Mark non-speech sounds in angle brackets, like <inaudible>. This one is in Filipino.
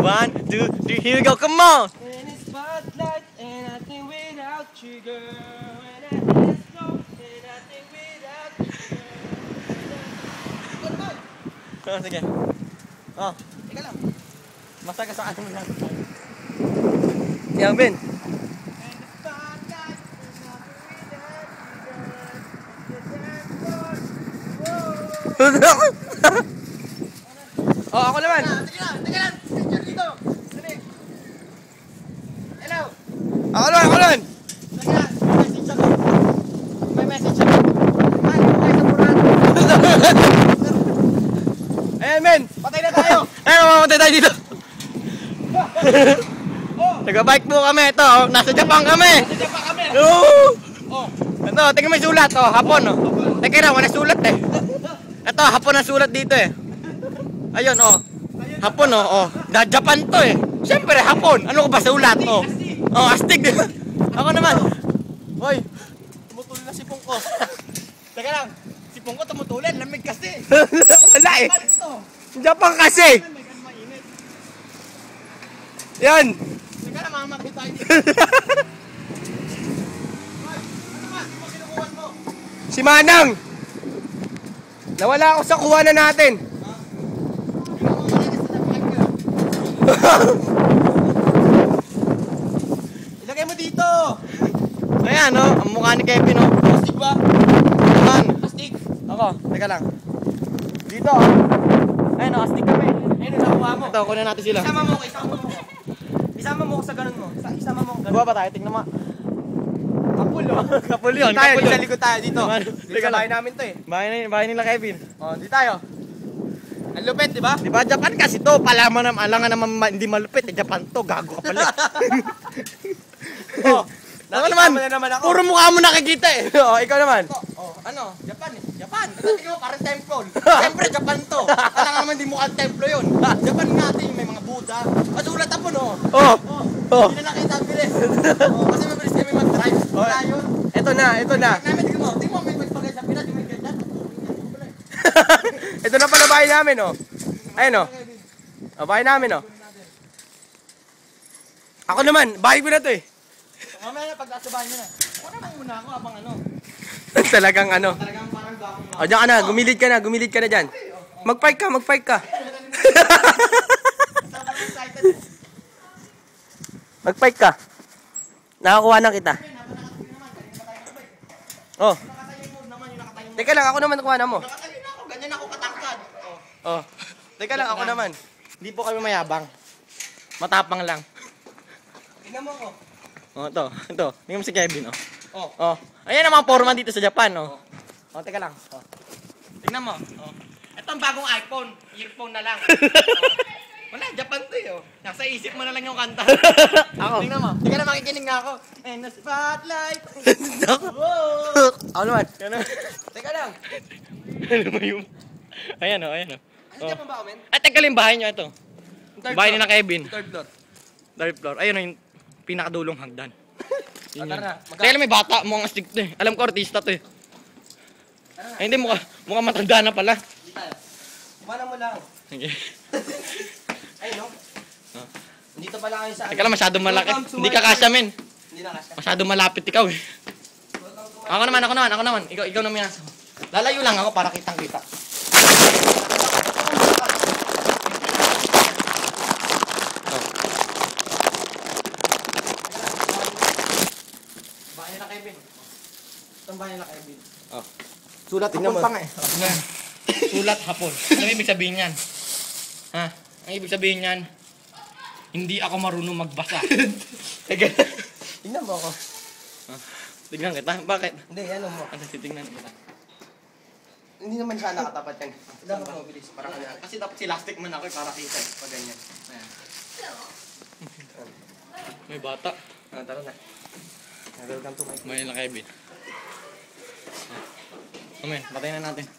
One, two, three, here we go, come on! In a spotlight and I think without you, girl. When I go and I think without you, girl. Oh, sige. Oh, Teka lang. masaga sa ano lang. Yan, Ben. The and think <laughs> <laughs> oh, ako naman. Teka lang, teka lang. Message ako. May message ako. Sa. Ayan, Ben. Patay na tayo. <laughs> Ayun, mamamatay tayo dito. <laughs> Nag-bike po kami. Ito, oh, nasa Japan kami. nandiyan pa kami. Oo! Oh. Ito, tingnan mo yung sulat. Oh, hapon. Oh. Teka lang, wala sulat eh. Ito, hapon ang sulat dito eh. Ayun, oh. Hapon, oh. oh. Da Japan to eh. Siyempre, hapon. Ano ko ba sulat? Oh, oh astig. Ako naman. Hoy, Tumutulong na si Pungko. Teka lang. Si Pungko tumutulan. Lamig kasi. <laughs> wala eh. Japan kasi. Yan. Teka lang, mamamakit tayo? <laughs> Si Manang. Nawala ako sa kuha na natin. Hindi <laughs> mo malinis na nag ka. Ilagay mo dito. Ayan, oh. Ang mukha ni Kevin, oh. Plastic ba? Naman. Plastic. Ako, teka lang. Dito, oh. Ayun, oh. Astig kami. Ayun, nakuha mo. Ito, kunin natin sila. Isama mo ko, isama mo ko. Isama mo ko sa ganun mo. Isa- Isama mo ko ganun. Buha pa tayo, tingnan mo. Kapul, oh. <laughs> Kapul yun, tayo, kapul sa likod tayo dito. Dito sa bahay namin to eh. Bahay, na, bahay nila Kevin. Oh, di tayo. Ang lupit, di ba? Di ba, Japan kasi to, palaman naman, alangan naman ma- hindi malupit. Eh, Japan to, gago ka pala. <laughs> Oh, <laughs> Ako naman, mo na naman ako. puro mukha mo nakikita eh. <laughs> oh, ikaw naman. Oh, oh, ano? Japan eh. Japan. Tingnan mo, parang temple. <laughs> Siyempre, Japan to. Alam naman di mukhang templo yun. Japan nga ito yung may mga Buddha. Masulat ako, no? Oh, Oh, Oh. hindi na nakita ang bilis. Oh, kasi mabilis kami mag-drive. Wala yun. eto na, eto na. Namin, tingnan mo. Tingnan mo, may magpagay sa Pinas, yung may ganyan. ito na pala bahay namin, oh. Ayun, oh. oh bahay namin, oh. Ako naman, bahay ko na to eh. Mamaya na, pag nasa bahay na. Ako naman muna ako habang ano. <laughs> Talagang ano. Talagang parang gawang O, dyan ka na, gumilid ka na, gumilid ka na dyan. Mag-park ka, mag-park ka. <laughs> Mag-park ka. Nakakuha na kita. Oh, teka lang, ako naman nakuha na mo. Nakatayo na ako, ganyan ako katangkad. Oh, teka lang, ako naman. Hindi po kami mayabang. Matapang lang. Tingnan mo ko. Oh, ito, ito. Tingnan mo si Kevin, oh. Oh. Oh, ayan ang mga foreman dito sa Japan, oh. Oh, teka lang. Oh. Tingnan mo. Oh. Ito ang bagong iPhone. Earphone na lang. <laughs> Wala, Japan to eh. oh. Nasa isip mo na lang yung kanta. <laughs> Ako. Tingnan mo. Tingnan na makikinig nga ako. And the spotlight. <laughs> Whoa. Ako naman. Ano? Teka lang. Ano mo yung... Ayan, oh, ayan, oh. Ano Japan ba men? At teka lang, bahay niyo ito. Bahay ni na Kevin. Third floor. Third floor. Ayun oh, yung pinakadulong hagdan. <laughs> Yun Tara yun. na, Teka may bata. Mukhang astig to eh. Alam ko, artista to eh. Ay, hindi, mukha, mukha matanda na pala. Kumana mo lang. Sige. <laughs> Ay, no? Ah. Dito pala kayo sa... Teka lang, masyadong malaki. Welcome to Hindi my ka kasya, men. Hindi na kasya. Masyadong malapit ikaw eh. Ako naman, ako naman, ako naman. Ikaw, ikaw naman yan. Lalayo lang ako para kitang kita. Bahay na Kevin. Itong bahay na Kevin. Oh. Sulat Tingnan hapon mo. pa nga eh. Yan. Sulat hapon. Ano ibig sabihin yan? Ha? Ang ibig sabihin yan, hindi ako marunong magbasa. <laughs> Teka. Tingnan mo ako. Tignan kita. Bakit? Hindi, ano mo. Ano titignan kita? Hindi naman siya nakatapat yan. Dapat Dapat mo bilis. Para kanya. Kasi dapat si elastic man ako eh, para kita eh. Pag ganyan. Ayan. May bata. Ah, tara na. Welcome to my... May na Kevin. Amen, patayin na natin.